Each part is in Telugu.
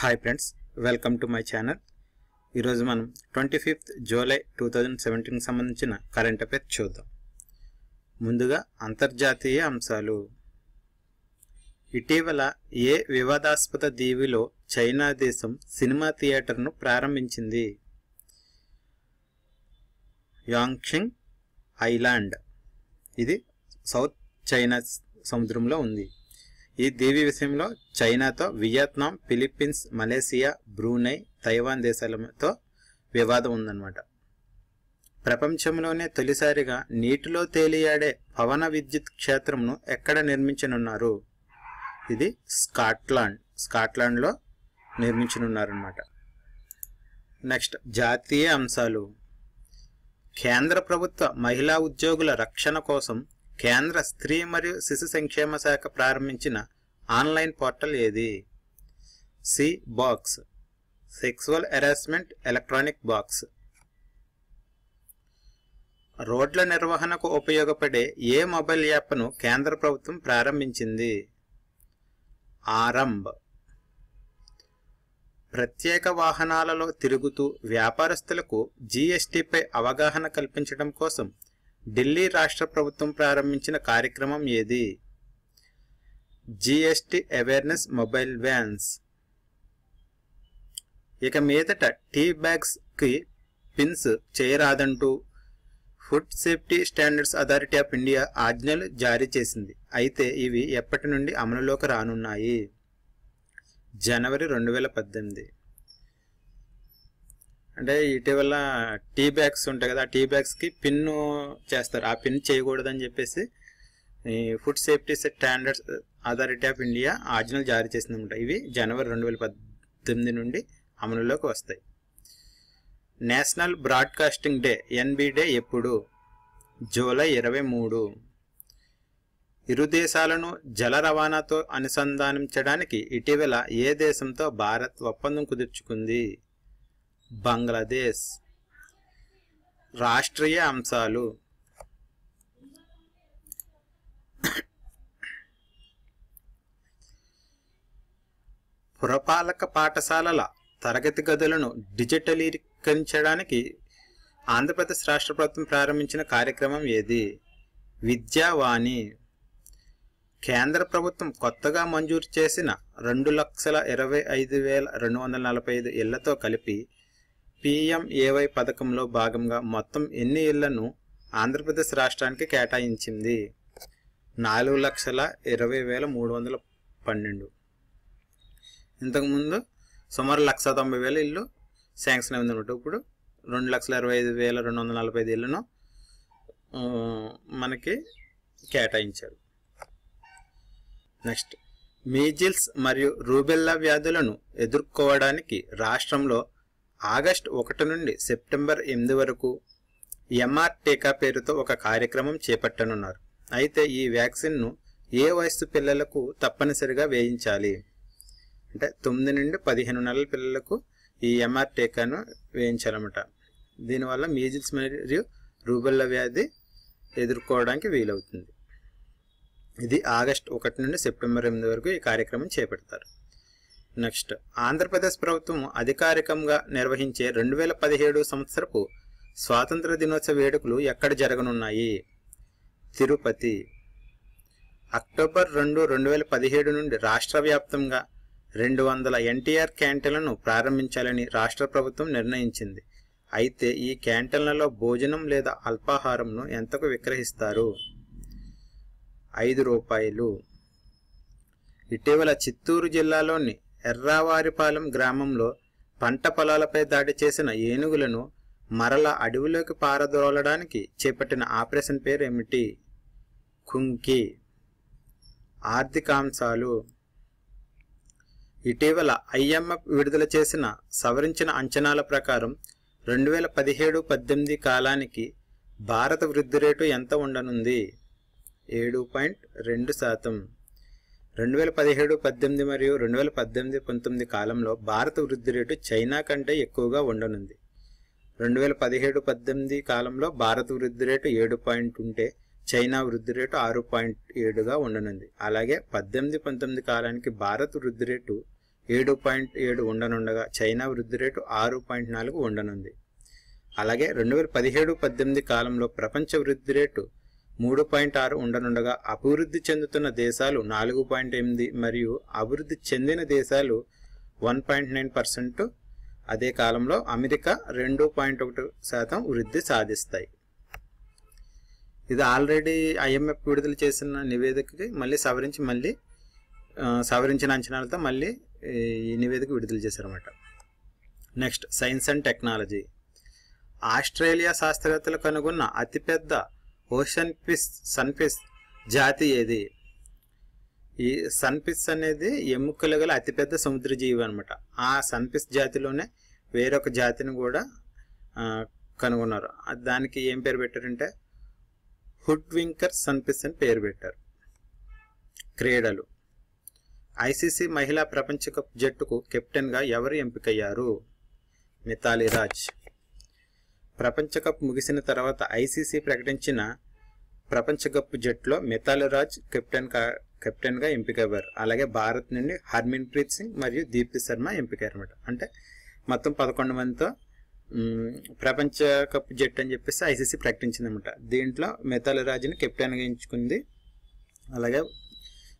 Hi friends welcome to my channel ఈరోజు మనం twenty fifth July two thousand సెవెంటీన్కి సంబంధించిన కరెంట్ అఫైర్ చూద్దాం. ముందుగా అంతర్జాతీయ అంశాలు. ఇటీవల ఏ వివాదాస్పద దీవిలో చైనా దేశం సినిమా థియేటర్ను ప్రారంభించింది? Yongxing island. ఇది సౌత్ చైనా సముద్రంలో ఉంది. ఈ దీవి విషయంలో చైనాతో Vietnam Philippines Malaysia Brunei Taiwan దేశాలతో వివాదం ఉందన్నమాట. ప్రపంచంలోనే తొలిసారిగా నీటిలో తేలియాడే పవన విద్యుత్ క్షేత్రంను ఎక్కడ నిర్మించనున్నారు? ఇది స్కాట్లాండ్. స్కాట్లాండ్లో నిర్మించనున్నారన్నమాట. నెక్స్ట్ జాతీయ అంశాలు. కేంద్ర ప్రభుత్వ మహిళా ఉద్యోగుల రక్షణ కోసం కేంద్ర స్త్రీ మరియు శిశు సంక్షేమ శాఖ ప్రారంభించిన ఆన్లైన్ పోర్టల్ ఏది? C box. Sexual harassment electronic box. రోడ్ల నిర్వహణకు ఉపయోగపడే ఏ మొబైల్ యాప్ను కేంద్ర ప్రభుత్వం ప్రారంభించింది? ఆరంభ్. ప్రత్యేక వాహనాలలో తిరుగుతూ వ్యాపారస్తులకు జీఎస్టీపై అవగాహన కల్పించడం కోసం ఢిల్లీ రాష్ట్ర ప్రభుత్వం ప్రారంభించిన కార్యక్రమం ఏది? GST awareness mobile vans. ఇక మీదట టీ బ్యాగ్స్కి pins చేయరాదంటూ food safety standards authority of India ఆజ్ఞలు జారీ చేసింది. అయితే ఇవి ఎప్పటి నుండి అమలులోకి రానున్నాయి? జనవరి రెండు వేల పద్దెనిమిది. అంటే ఇటీవల టీ బ్యాగ్స్ ఉంటాయి కదా ఆ టీ బ్యాగ్స్కి పిన్ చేస్తారు. ఆ పిన్ చేయకూడదని చెప్పేసి food safety standards authority of India ఆర్జినల్ జారీ చేసిందన్నమాట. ఇవి జనవరి రెండు వేల పద్దెనిమిది నుండి అమలులోకి వస్తాయి. National broadcasting day NB day ఎప్పుడు? జూలై ఇరవై మూడు. ఇరు దేశాలను జల రవాణాతో అనుసంధానించడానికి ఇటీవల ఏ దేశంతో భారత్ ఒప్పందం కుదుర్చుకుంది? బంగ్లాదేశ్. రాష్ట్రీయ అంశాలు. పురపాలక పాఠశాలల తరగతి గదులను డిజిటలీకరించడానికి ఆంధ్రప్రదేశ్ రాష్ట్ర ప్రభుత్వం ప్రారంభించిన కార్యక్రమం ఏది? విద్యావాణి. కేంద్ర ప్రభుత్వం కొత్తగా మంజూరు చేసిన రెండు లక్షల ఇరవై ఐదు వేల రెండు వందల నలభై ఐదు ఇళ్ళతో కలిపి పిఎంఏవై పథకంలో భాగంగా మొత్తం ఎన్ని ఇళ్ళను ఆంధ్రప్రదేశ్ రాష్ట్రానికి కేటాయించింది? నాలుగు లక్షల ఇరవై వేల మూడు వందల పన్నెండు. ఇంతకుముందు సుమారు లక్ష తొంభై వేల ఇల్లు శాంక్షన్ అయింది అనమాట ఇప్పుడు రెండు లక్షల ఇరవై ఐదు వేల రెండు వందల నలభై ఐదు ఇళ్ళను మనకి కేటాయించారు. నెక్స్ట్ మీజిల్స్ మరియు రూబెల్లా వ్యాధులను ఎదుర్కోవడానికి రాష్ట్రంలో ఆగస్టు ఒకటి నుండి సెప్టెంబర్ ఎనిమిది వరకు ఎంఆర్ టీకా పేరుతో ఒక కార్యక్రమం చేపట్టనున్నారు. అయితే ఈ వ్యాక్సిన్ను ఏ వయస్సు పిల్లలకు తప్పనిసరిగా వేయించాలి? అంటే తొమ్మిది నుండి పదిహేను నెలల పిల్లలకు ఈ ఎంఆర్ టీకాను వేయించాలన్నమాట. దీనివల్ల మీజిల్స్ మరియు రూబెల్లా వ్యాధి ఎదుర్కోవడానికి వీలవుతుంది. ఇది ఆగస్ట్ ఒకటి నుండి సెప్టెంబర్ ఎనిమిది వరకు ఈ కార్యక్రమం చేపడతారు. నెక్స్ట్ ఆంధ్రప్రదేశ్ ప్రభుత్వం అధికారికంగా నిర్వహించే రెండు వేల పదిహేడు సంవత్సరపు స్వాతంత్ర దినోత్సవ వేడుకలు ఎక్కడ జరగనున్నాయి? తిరుపతి. అక్టోబర్ రెండు రెండు వేల పదిహేడు నుండి రాష్ట్ర వ్యాప్తంగా రెండు వందల ఎన్టీఆర్ క్యాంటీన్లను ప్రారంభించాలని రాష్ట్ర ప్రభుత్వం నిర్ణయించింది. అయితే ఈ క్యాంటీన్లలో భోజనం లేదా అల్పాహారంను ఎంతకు విక్రహిస్తారు ఐదు రూపాయలు. ఇటీవల చిత్తూరు జిల్లాలోని ఎర్రావారిపాలెం గ్రామంలో పంట పొలాలపై దాడి చేసిన ఏనుగులను మరల అడవిలోకి పారదోలడానికి చేపట్టిన ఆపరేషన్ పేరు ఏమిటి కుంకి. ఆర్థికాంశాలు. ఇటీవల ఐఎంఎఫ్ విడుదల చేసిన సవరించిన అంచనాల ప్రకారం రెండు వేల పదిహేడు పద్దెనిమిది కాలానికి భారత వృద్ధి రేటు ఎంత ఉండనుంది? ఏడు పాయింట్ రెండు శాతం. రెండు వేల పదిహేడు పద్దెనిమిది మరియు రెండు వేల పద్దెనిమిది పంతొమ్మిది కాలంలో భారత వృద్ధి రేటు చైనా కంటే ఎక్కువగా ఉండనుంది. రెండు వేల పదిహేడు పద్దెనిమిది కాలంలో భారత వృద్ధి రేటు ఏడు పాయింట్ ఉంటే చైనా వృద్ధి రేటు ఆరు పాయింట్ ఏడుగా ఉండనుంది. అలాగే పద్దెనిమిది పంతొమ్మిది కాలానికి భారత్ వృద్ధి రేటు ఏడు పాయింట్ ఏడు ఉండనుండగా చైనా వృద్ధి రేటు ఆరు పాయింట్ నాలుగు ఉండనుంది. అలాగే రెండు వేల పదిహేడు పద్దెనిమిది కాలంలో ప్రపంచ వృద్ధి రేటు మూడు పాయింట్ ఆరు ఉండనుండగా అభివృద్ధి చెందుతున్న దేశాలు నాలుగు పాయింట్ ఎనిమిది మరియు అభివృద్ధి చెందిన దేశాలు వన్ పాయింట్ నైన్ పర్సెంట్. అదే కాలంలో అమెరికా రెండు పాయింట్ ఒకటి శాతం వృద్ధి సాధిస్తాయి. ఇది ఆల్రెడీ ఐఎంఎఫ్ విడుదల చేసిన నివేదికకి మళ్ళీ సవరించి మళ్ళీ సవరించిన అంచనాలతో మళ్ళీ ఈ నివేదిక విడుదల చేశారన్నమాట. Next science and technology Australia శాస్త్రవేత్తలు కనుగొన్న అతిపెద్ద ఓషన్ పిస్ సన్పిస్ జాతి ఏది? ఈ సన్పిస్ అనేది ఎముకలు గల అతిపెద్ద సముద్ర జీవి అనమాట ఆ సన్పిస్ జాతిలోనే వేరొక జాతిని కూడా కనుగొన్నారు. దానికి ఏం పేరు పెట్టారంటే హుడ్ వింకర్ అని పేరు పెట్టారు. క్రీడలు. ఐసీసీ మహిళా ప్రపంచ కప్ జట్టుకు కెప్టెన్గా ఎవరు ఎంపికయ్యారు? మితాలి రాజ్. ప్రపంచ కప్ ముగిసిన తర్వాత ఐసీసీ ప్రకటించిన ప్రపంచ కప్ జట్టులో మితాలి రాజ్ కెప్టెన్ కా కెప్టెన్గా ఎంపికయ్యారు. అలాగే భారత్ నుండి హర్మన్ ప్రీత్ సింగ్ మరియు దీప్తి శర్మ ఎంపికయ్యారు అనమాట అంటే మొత్తం పదకొండు మందితో ప్రపంచ కప్ జట్టు అని చెప్పేసి ఐసీసీ ప్రకటించింది అనమాట దీంట్లో మిథాలి రాజ్ని కెప్టెన్గా ఎంచుకుంది. అలాగే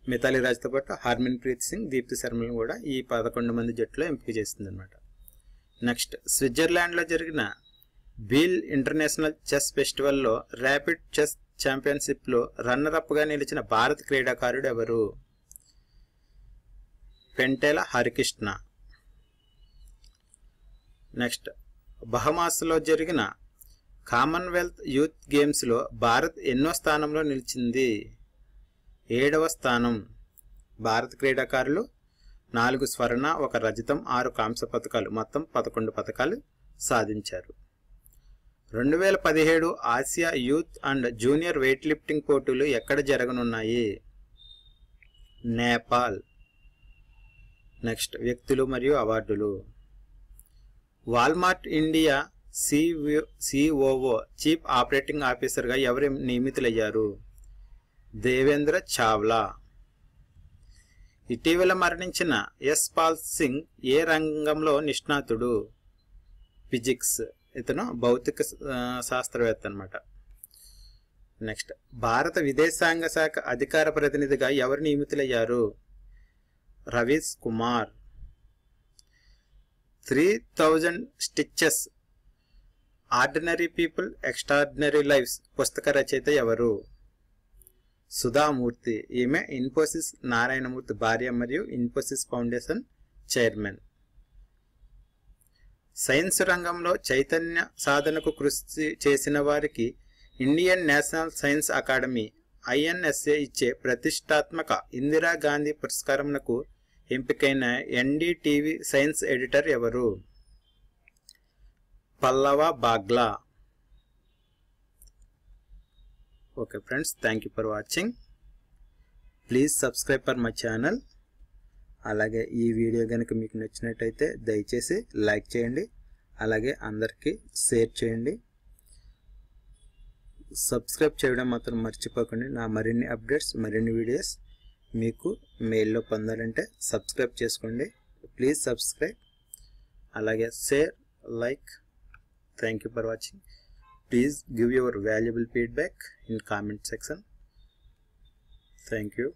మిథాలి రాజ్తో పాటు హర్మన్ ప్రీత్ సింగ్ దీప్తి శర్మలను కూడా ఈ పదకొండు మంది జట్టులో ఎంపిక చేసిందనమాట. నెక్స్ట్ స్విట్జర్లాండ్లో జరిగిన బీల్ ఇంటర్నేషనల్ చెస్ ఫెస్టివల్లో ర్యాపిడ్ చెస్ ఛాంపియన్షిప్లో రన్నరప్గా నిలిచిన భారత క్రీడాకారుడు ఎవరు? పెంటేల హరికృష్ణ. నెక్స్ట్ బహమాస్లో జరిగిన కామన్వెల్త్ యూత్ గేమ్స్లో భారత్ ఎన్నో స్థానంలో నిలిచింది. ఏడవ స్థానం. భారత క్రీడాకారులు నాలుగు స్వర్ణ ఒక రజతం ఆరు కాంస్య పథకాలు మొత్తం పదకొండు పథకాలు సాధించారు. రెండు వేల పదిహేడు Asia youth and junior weight lifting పోటీలు ఎక్కడ జరగనున్నాయి? నేపాల్. నెక్స్ట్ వ్యక్తులు మరియు అవార్డులు. Walmart India COO chief operating ఆఫీసర్గా ఎవరు నియమితులయ్యారు? దేవేంద్ర చావ్లా. ఇటీవల మరణించిన ఎస్ పాల్ సింగ్ ఏ రంగంలో నిష్ణాతుడు? ఫిజిక్స్. ఇతను భౌతిక శాస్త్రవేత్త అనమాట నెక్స్ట్. భారత విదేశాంగ శాఖ అధికార ప్రతినిధిగా ఎవరు నియమితులయ్యారు? Ravish Kumar. Three thousand stitches. Ordinary people extraordinary lives పుస్తక రచయిత ఎవరు? సుధామూర్తి ఈమె ఇన్ఫోసిస్ నారాయణమూర్తి భార్య మరియు ఇన్ఫోసిస్ ఫౌండేషన్ చైర్మన్. సైన్స్ రంగంలో చైతన్య సాధనకు కృషి చేసిన వారికి Indian national science academy INSA ఇచ్చే ప్రతిష్టాత్మక ఇందిరాగాంధీ పురస్కారంకు ఎంపికైన ఎన్డీటీవీ సైన్స్ ఎడిటర్ ఎవరు? Pallava Bagla. Okay friends thank you for watching. Please subscribe for my channel. అలాగే ఈ వీడియో కనుక మీకు నచ్చినట్టయితే దయచేసి లైక్ చేయండి. అలాగే అందరికీ షేర్ చేయండి. సబ్స్క్రైబ్ చేయడం మాత్రం మర్చిపోకండి. నా మరిన్ని అప్డేట్స్ మరిన్ని వీడియోస్ మీకు మెయిల్లో పొందాలంటే సబ్స్క్రైబ్ చేసుకోండి. ప్లీజ్ సబ్స్క్రైబ్ అలాగే share like thank you for watching please give your valuable feedback in comment section thank you